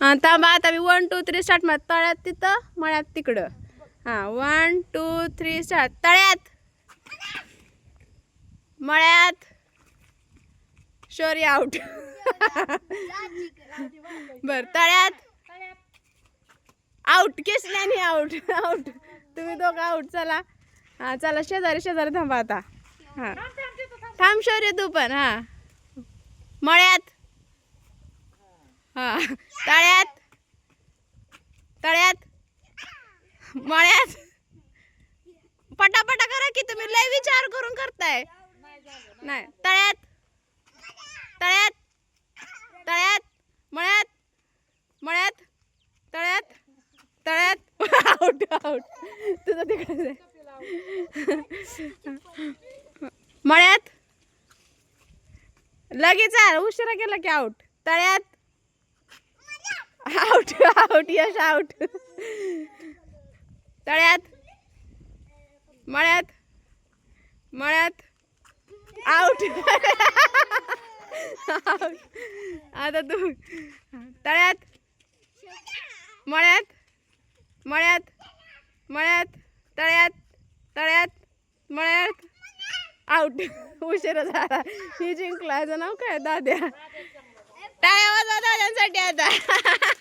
हां थांबा आता मी वन टू थ्री स्टार्ट मार तळ्यात तिथं मळ्यात तिकडं. हां वन टू थ्री स्टार्ट तळ्यात! मळ्यात! शोरी आउट बर तळ्यात! आउट केसल्याने आउट आउट तुम्ही दोघं आउट चला. हां चला शेजारी शेजारी थांबा आता. हां. थांब शौर्य तू पण हां. मळ्यात! तळ्यात. तळ्यात. मळ्यात. पटापटा करा की तुम्ही लय विचार करून करताय. नाही तळ्यात. तळ्यात. तळ्यात. मळ्यात. मळ्यात. तळ्यात. तळ्यात. आउट आउट तुझं तिकडे मळ्यात. लगेच उशिरा केला की आउट तळ्यात. आउट आउट यश आउट तळ्यात. मळ्यात. मळ्यात. आउट आता तू. तळ्यात. मळ्यात. मळ्यात. मळ्यात. तळ्यात. तळ्यात. मळ्यात. आउट उशीर झाला. ही जिंकला. याचं नाव काय दाद्या? टाळ्या वाजवा दाद्यांसाठी आता.